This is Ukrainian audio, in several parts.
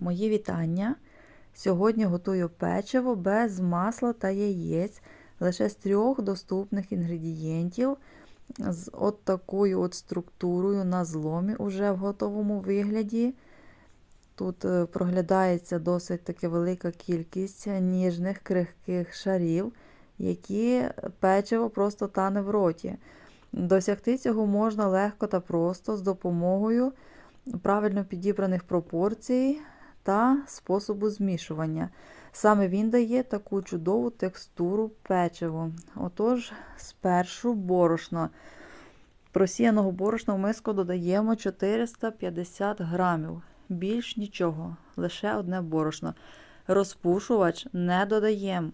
Мої вітання. Сьогодні готую печиво без масла та яєць, лише з трьох доступних інгредієнтів, з от такою от структурою на зломі уже в готовому вигляді. Тут е, проглядається досить таки велика кількість ніжних крихких шарів, які печиво просто тане в роті. Досягти цього можна легко та просто з допомогою правильно підібраних пропорцій та способу змішування. Саме він дає таку чудову текстуру печиву. Отож, спершу борошно. Просіяного борошна в миску додаємо 450 грамів. Більш нічого, лише одне борошно. Розпушувач не додаємо.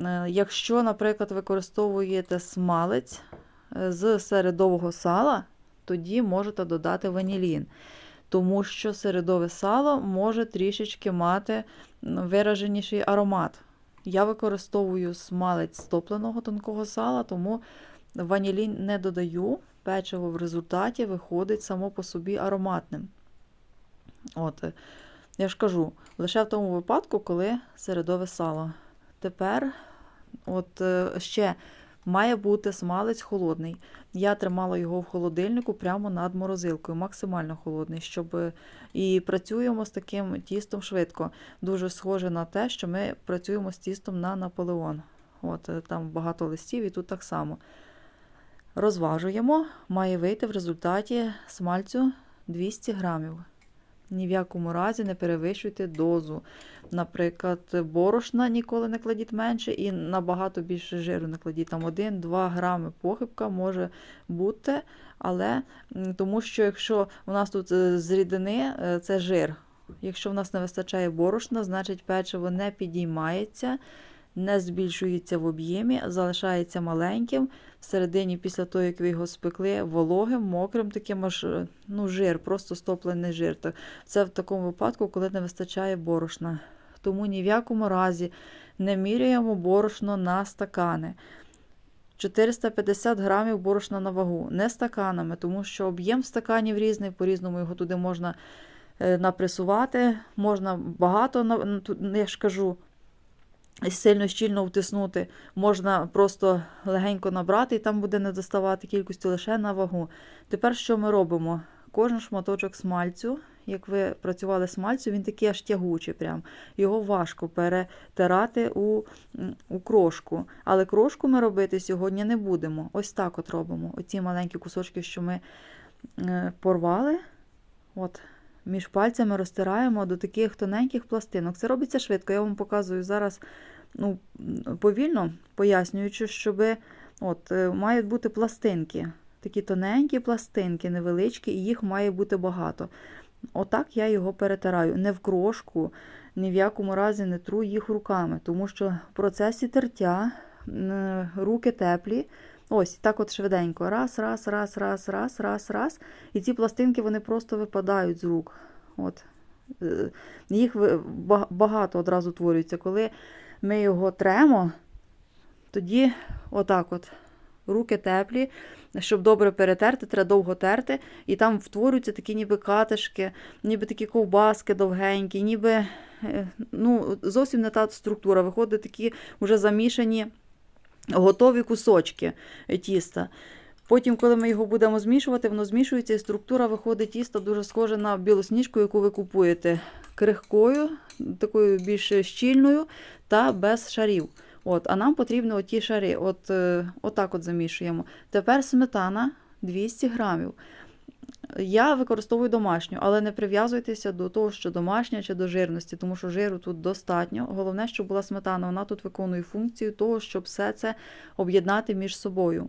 Е, Якщо, наприклад, використовуєте смалець е, з середового сала, тоді можете додати ванілін, тому що середове сало може трішечки мати вираженіший аромат. Я використовую смалець з топленого тонкого сала, тому ванілін не додаю. Печиво в результаті виходить само по собі ароматним. От, я ж кажу, лише в тому випадку, коли середове сало. Тепер, от е, ще має бути смалець холодний. Я тримала його в холодильнику прямо над морозилкою, максимально холодний, щоб е, і працюємо з таким тістом швидко. Дуже схоже на те, що ми працюємо з тістом на Наполеон. От е, там багато листів, і тут так само. Розважуємо, має вийти в результаті смальцю 200 грамів. Ні в якому разі не перевищуйте дозу. Наприклад, борошна ніколи не кладіть менше і набагато більше жиру не кладіть. Там 1-2 грами похибка може бути, але тому що якщо у нас тут е, з рідини е, це жир. Якщо в нас не вистачає борошна, значить печиво не підіймається, не збільшується в об'ємі, залишається маленьким. Всередині, після того, як ви його спекли, вологим, мокрим, таким аж е, ну, жир, просто стоплений жир. Це в такому випадку, коли не вистачає борошна. Тому ні в якому разі не міряємо борошно на стакани. 450 грамів борошна на вагу, не стаканами, тому що об'єм стаканів різний, по-різному його туди можна е, напресувати, можна багато, на- н- тут, я ж кажу, сильно щільно втиснути, можна просто легенько набрати, і там буде не доставати кількості лише на вагу. Тепер що ми робимо? Кожен шматочок смальцю, як ви працювали смальцю, він такий аж тягучий. Прям. Його важко перетирати у, у крошку. Але крошку ми робити сьогодні не будемо. Ось так от робимо. Оці маленькі кусочки, що ми е, порвали. От, між пальцями розтираємо до таких тоненьких пластинок. Це робиться швидко. Я вам показую зараз ну, повільно, пояснюючи, щоб от, е, мають бути пластинки. Такі тоненькі пластинки, невеличкі, і їх має бути багато. Отак я його перетираю. Не в крошку, ні в якому разі не тру їх руками, тому що в процесі тертя руки теплі. Ось так от швиденько. Раз, раз, раз, раз, раз, раз, раз. І ці пластинки вони просто випадають з рук. От. Е, Їх багато одразу утворюється. Коли ми його тремо, тоді отак от. Руки теплі, щоб добре перетерти, треба довго терти, і там втворюються такі ніби катишки, ніби такі ковбаски довгенькі, ніби е, ну, зовсім не та структура. Виходить такі вже замішані готові кусочки тіста. Потім, коли ми його будемо змішувати, воно змішується і структура виходить тіста дуже схоже на білосніжку, яку ви купуєте крихкою, такою більш щільною та без шарів. От, а нам потрібно оті шари. От, е, отак от замішуємо. Тепер сметана 200 грамів. Я використовую домашню, але не прив'язуйтеся до того, що домашня чи до жирності, тому що жиру тут достатньо. Головне, щоб була сметана. Вона тут виконує функцію того, щоб все це об'єднати між собою.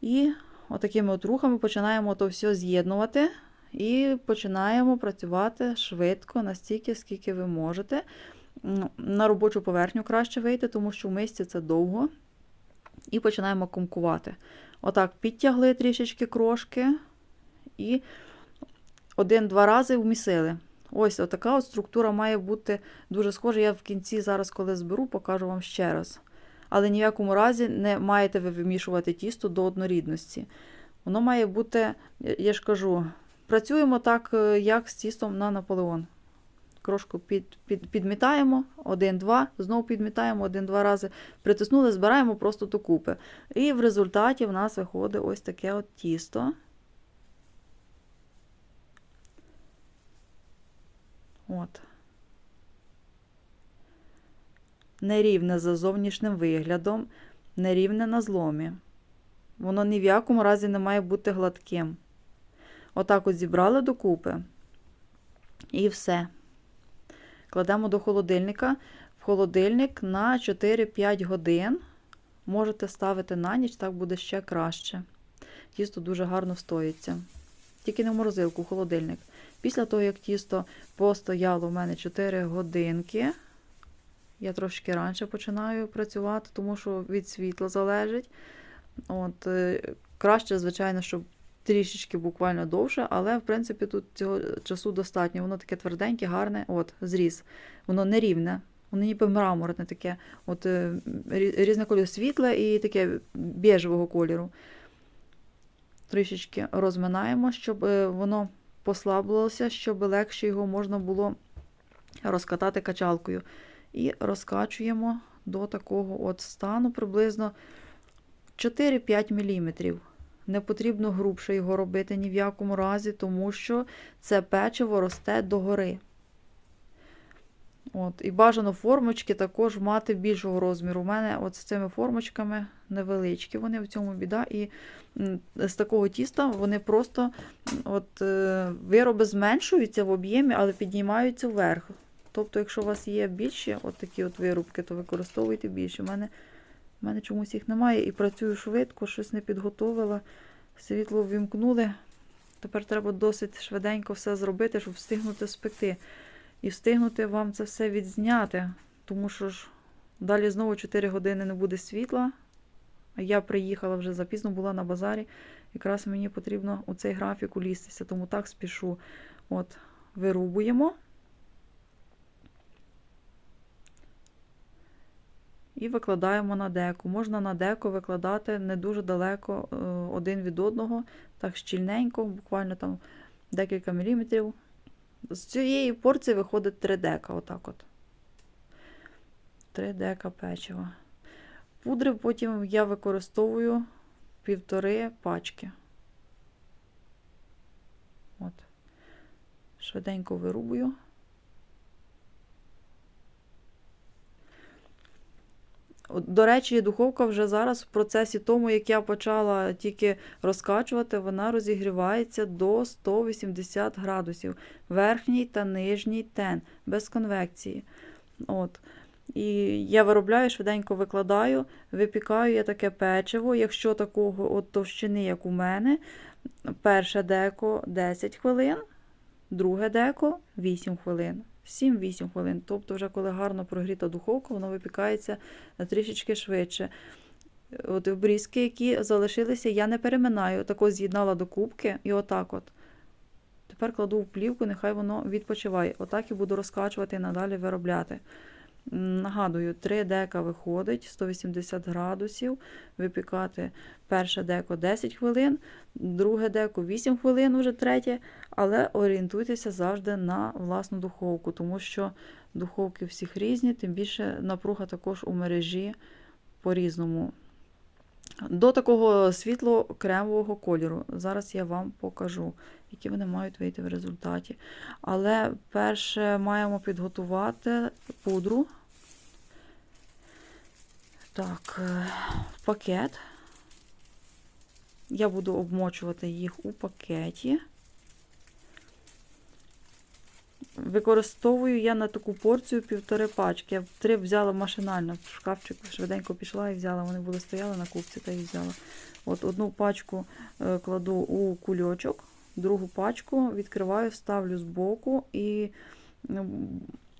І отакими от рухами починаємо то все з'єднувати і починаємо працювати швидко, настільки, скільки ви можете. На робочу поверхню краще вийти, тому що в мисці це довго. І починаємо комкувати. Отак, підтягли трішечки крошки і один-два рази вмісили. Ось така от структура має бути дуже схожа. Я в кінці зараз, коли зберу, покажу вам ще раз. Але ні в якому разі не маєте ви вимішувати тісто до однорідності. Воно має бути, я ж кажу, працюємо так, е, як з тістом на Наполеон. Крошку під, під, підмітаємо, один-два, знову підмітаємо один-два рази, притиснули, збираємо просто докупи. І в результаті в нас виходить ось таке от тісто. От. Нерівне за зовнішнім виглядом, нерівне на зломі. Воно ні в якому разі не має бути гладким. Отак от зібрали докупи. І все. Кладемо до холодильника. В холодильник на 4-5 годин. Можете ставити на ніч, так буде ще краще. Тісто дуже гарно встоїться. Тільки не в морозилку, в холодильник. Після того, як тісто постояло в мене 4 годинки, я трошки раніше починаю працювати, тому що від світла залежить. От, е, краще, звичайно, щоб трішечки буквально довше, але в принципі тут цього часу достатньо. Воно таке тверденьке, гарне, от, зріз. Воно не рівне, воно ніби мраморне таке, от е, різне кольор світле і таке біжевого кольору. Трішечки розминаємо, щоб е, воно послабилося, щоб легше його можна було розкатати качалкою. І розкачуємо до такого от стану приблизно 4-5 мм. Не потрібно грубше його робити ні в якому разі, тому що це печиво росте догори. От, і бажано формочки також мати більшого розміру. У мене от з цими формочками невеличкі, вони в цьому біда. І з такого тіста вони просто от, е, вироби зменшуються в об'ємі, але піднімаються вверх. Тобто, якщо у вас є більші от такі от вирубки, то використовуйте більше. У мене, у мене чомусь їх немає і працюю швидко, щось не підготовила. Світло ввімкнули. Тепер треба досить швиденько все зробити, щоб встигнути спекти. І встигнути вам це все відзняти. Тому що ж далі знову 4 години не буде світла. Я приїхала вже запізно, була на базарі. Якраз мені потрібно у цей графік улізтися, тому так спішу. От, вирубуємо. І викладаємо на деку. Можна на деко викладати не дуже далеко е, один від одного, так щільненько, буквально там декілька міліметрів. З цієї порції виходить 3 дека. Отак от. 3 дека печива. Пудри потім я використовую півтори пачки. От. Швиденько вирубую. От, До речі, духовка вже зараз в процесі тому, як я почала тільки розкачувати, вона розігрівається до 180 градусів. Верхній та нижній тен, без конвекції. От. І я виробляю, швиденько викладаю, випікаю я таке печиво, якщо такого от товщини, як у мене, перше деко 10 хвилин, друге деко 8 хвилин. 7-8 хвилин. Тобто, вже коли гарно прогріта духовка, воно випікається трішечки швидше. От обрізки, які залишилися, я не переминаю. Тако з'єднала до кубки і отак от. Тепер кладу в плівку, нехай воно відпочиває. Отак і буду розкачувати і надалі виробляти. Нагадую, 3 дека виходить, 180 градусів. Випікати перше деко 10 хвилин, друге деко 8 хвилин, уже третє. Але орієнтуйтеся завжди на власну духовку, тому що духовки всіх різні, тим більше напруга також у мережі по-різному. До такого світло-кремового кольору. Зараз я вам покажу, які вони мають вийти в результаті. Але перше маємо підготувати пудру. Так, е, пакет. Я буду обмочувати їх у пакеті. Використовую я на таку порцію півтори пачки. Я три взяла машинально. В шкафчик швиденько пішла і взяла. Вони були стояли на купці та і взяла. От Одну пачку е, кладу у кульочок, другу пачку відкриваю, ставлю збоку і м,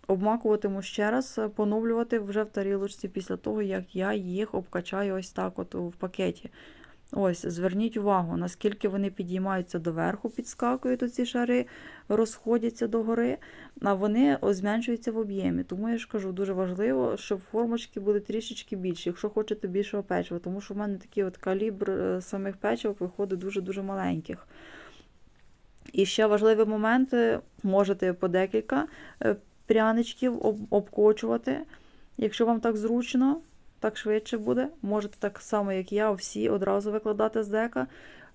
обмакуватиму ще раз, е, поновлювати вже в тарілочці після того, як я їх обкачаю ось так от в пакеті. Ось, зверніть увагу, наскільки вони підіймаються доверху, підскакують оці шари, розходяться догори, а вони зменшуються в об'ємі. Тому я ж кажу, дуже важливо, щоб формочки були трішечки більші, якщо хочете більшого печива, тому що в мене такий от калібр е, самих печивок виходить дуже-дуже маленьких. І ще важливий момент, е, можете по декілька е, пряничків обкочувати, якщо вам так зручно, так швидше буде. Можете так само, як я, всі одразу викладати з дека.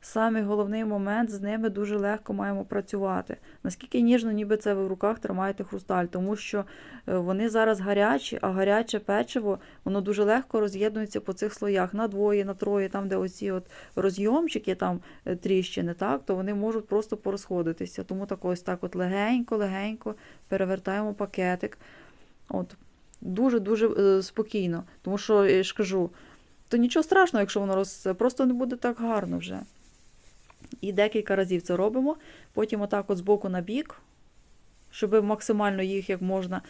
Самий головний момент з ними дуже легко маємо працювати. Наскільки ніжно, ніби це ви в руках тримаєте хрусталь, тому що е, вони зараз гарячі, а гаряче печиво воно дуже легко роз'єднується по цих слоях на двоє, на троє, там, де оці от розйомчики, там е, тріщини, так, то вони можуть просто порозходитися. Тому так ось так от легенько-легенько перевертаємо пакетик. От. Дуже-дуже е, спокійно. Тому що, я ж кажу, то нічого страшного, якщо воно роз... просто не буде так гарно вже. І декілька разів це робимо. Потім отак от з боку на бік, щоб максимально їх як можна.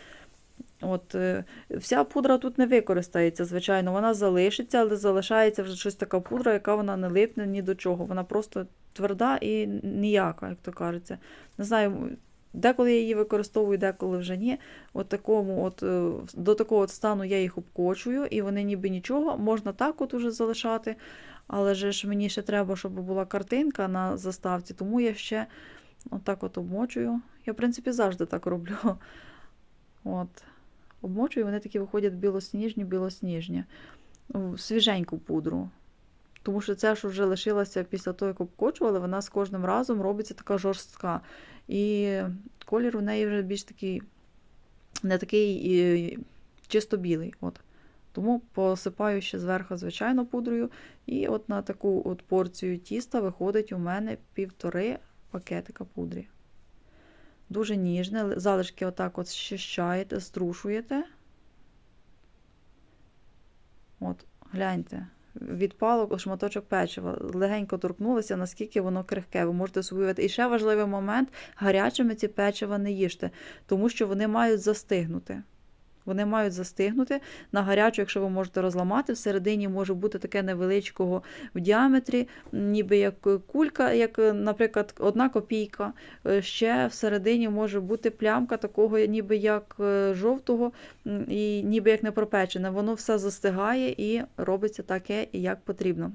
От, е, вся пудра тут не використається, звичайно, вона залишиться, але залишається вже щось така пудра, яка вона не липне ні до чого. Вона просто тверда і ніяка, як то кажеться. Не знаю, деколи я її використовую, деколи вже ні. От такому, от, е, до такого от стану я їх обкочую, і вони ніби нічого, можна так от уже залишати. Але ж мені ще треба, щоб була картинка на заставці, тому я ще отак от обмочую. Я, в принципі, завжди так роблю. От. Обмочую, вони такі виходять білосніжні, білосніжні. В свіженьку пудру. Тому що ця, що вже лишилася після того, як обкочували, вона з кожним разом робиться така жорстка. І колір у неї вже більш такий, не такий чисто білий. От. Тому посипаю ще зверху, звичайно, пудрою. І от на таку от порцію тіста виходить у мене півтори пакетика пудрі. Дуже ніжне, залишки отак от щищаєте, струшуєте. От, гляньте. Від палок шматочок печива. Легенько торкнулися, наскільки воно крихке. Ви можете собі уявити. І ще важливий момент: гарячими ці печива не їжте, тому що вони мають застигнути. Вони мають застигнути на гарячу, якщо ви можете розламати, всередині може бути таке невеличкого в діаметрі, ніби як кулька, як, наприклад, одна копійка. Е, Ще всередині може бути плямка такого, ніби як е, жовтого, і ніби як не пропечене. Воно все застигає і робиться таке, як потрібно.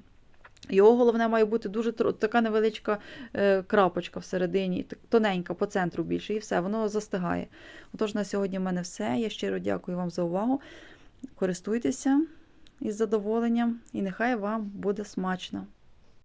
Його головне має бути дуже така невеличка е, крапочка всередині, тоненька по центру більше, і все, воно застигає. Отож, на сьогодні в мене все. Я щиро дякую вам за увагу. Користуйтеся із задоволенням, і нехай вам буде смачно.